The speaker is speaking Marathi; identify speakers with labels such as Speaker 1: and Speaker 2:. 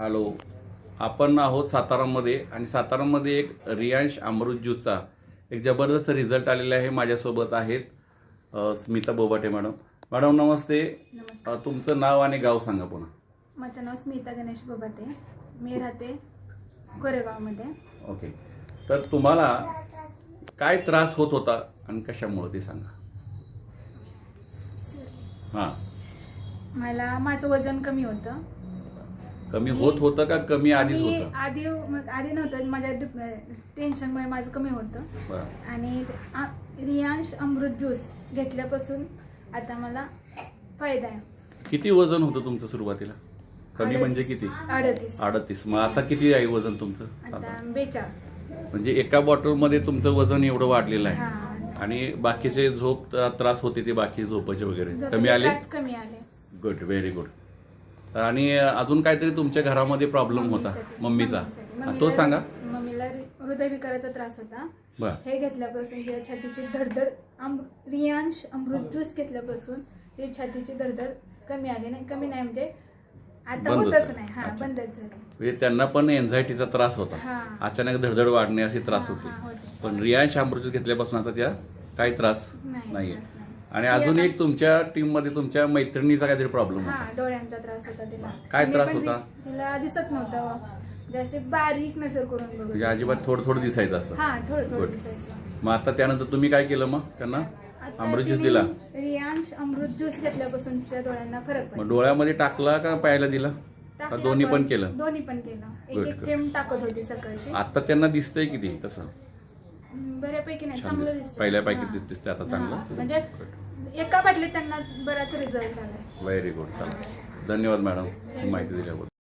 Speaker 1: हॅलो. आपण आहोत सातारामध्ये आणि सातारामध्ये एक रियांश अमृत ज्यूसचा एक जबरदस्त रिझल्ट आलेला आहे माझ्यासोबत आहेत स्मिता बोबाटे मॅडम. मॅडम नमस्ते. अ, तुमचं नाव आणि गाव सांगा पुन्हा.
Speaker 2: माझं नाव स्मिता गणेश बबाटे. मी राहते कोरेगावमध्ये.
Speaker 1: ओके. तर तुम्हाला काय त्रास होत होता आणि कशामुळे ते सांगा. हां.
Speaker 2: मला माझं वजन कमी होतं.
Speaker 1: कमी होत होतं का? कमी आधीच
Speaker 2: मी
Speaker 1: होतं?
Speaker 2: आधी आधी नव्हतं. माझ्या टेन्शनमुळे माझं कमी होतं.
Speaker 1: बरं.
Speaker 2: आणि आ- रियांश अमृत ज्यूस घेतल्यापासून आता मला फायदा आहे.
Speaker 1: किती वजन होतं तुमचं सुरुवातीला? कमी म्हणजे. किती?
Speaker 2: अडतीस.
Speaker 1: अडतीस. मग आता किती आहे वजन तुमचं
Speaker 2: आता
Speaker 1: साधारण?
Speaker 2: बेचाळ.
Speaker 1: म्हणजे एका बॉटलमध्ये तुमचं वजन एवढं वाढलेलं आहे.
Speaker 2: हा.
Speaker 1: आणि बाकीचे झोप त्रास होते ते बाकी झोपाचे वगैरे.
Speaker 2: झोपेचे
Speaker 1: कमी आले?
Speaker 2: त्रास कमी आले.
Speaker 1: गुड व्हेरी गुड आणि अजून काहीतरी तुमच्या घरामध्ये प्रॉब्लेम होता. मम्मीचा तो सांगा
Speaker 2: मम्मीला हृदयविकाराचा त्रास होता
Speaker 1: बर
Speaker 2: हे घेतल्यापासून जे छातीची धडधड रियांश अमृत ज्यूस घेतल्यापासून ते छातीची धडधड कमी आली नाही कमी नाही म्हणजे आता
Speaker 1: बंदच
Speaker 2: होतच
Speaker 1: झाली.
Speaker 2: नाही हा
Speaker 1: अच्छा.
Speaker 2: बंदच झाली
Speaker 1: म्हणजे त्यांना पण एन्झायटीचा त्रास होता
Speaker 2: हा.
Speaker 1: अचानक धडधड वाढणे असे त्रास
Speaker 2: हा,
Speaker 1: होते
Speaker 2: होते.
Speaker 1: पण रियांश अमृत घेतल्यापासून आता त्या काही त्रास
Speaker 2: नाही
Speaker 1: नाहीये
Speaker 2: त्रास नाही.
Speaker 1: आणि अजून एक तुमच्या टीममध्ये तुमच्या मैत्रिणीचा काहीतरी प्रॉब्लेम होता.
Speaker 2: डोळ्यांचा त्रास होता तिला.
Speaker 1: काय
Speaker 2: तिने
Speaker 1: त्रास
Speaker 2: पण
Speaker 1: होता?
Speaker 2: ती- तिला दिसत नव्हतं. जसे बारीक नजर करून बघत
Speaker 1: म्हणजे अजिबात थोडं थोडं दिसायचं असं.
Speaker 2: हा थोडं थोडं
Speaker 1: Good.
Speaker 2: दिसायचं.
Speaker 1: मग आता त्यानंतर तुम्ही काय केलं मग त्यांना?
Speaker 2: आता
Speaker 1: अमृत ज्यूस
Speaker 2: तिने
Speaker 1: दिला?
Speaker 2: रियांश अमृत ज्यूस घेतल्यापासून तिच्या डोळ्यांना फरक
Speaker 1: मग
Speaker 2: पडला
Speaker 1: डोळ्यामध्ये टाकला का प्यायला दिला? का
Speaker 2: टाकला
Speaker 1: दोन्ही पण केलं?
Speaker 2: दोन्ही पण केलं. एक
Speaker 1: Good,
Speaker 2: एक
Speaker 1: good.
Speaker 2: थेंब टाकत होती सकाळची.
Speaker 1: आता त्यांना दिसतंय किती? कसं
Speaker 2: हम्म, बऱ्यापैकी नाही
Speaker 1: छान
Speaker 2: चांगलं
Speaker 1: दिसतं.
Speaker 2: दिसतं
Speaker 1: पहिल्यापैकी
Speaker 2: हा.
Speaker 1: दिस- दिसते आता चांगलं.
Speaker 2: म्हणजे एका बाटलीत त्यांना बराच रिझल्ट आला
Speaker 1: व्हेरी गुड चालेल. धन्यवाद मॅडम ही माहिती दिल्याबद्दल.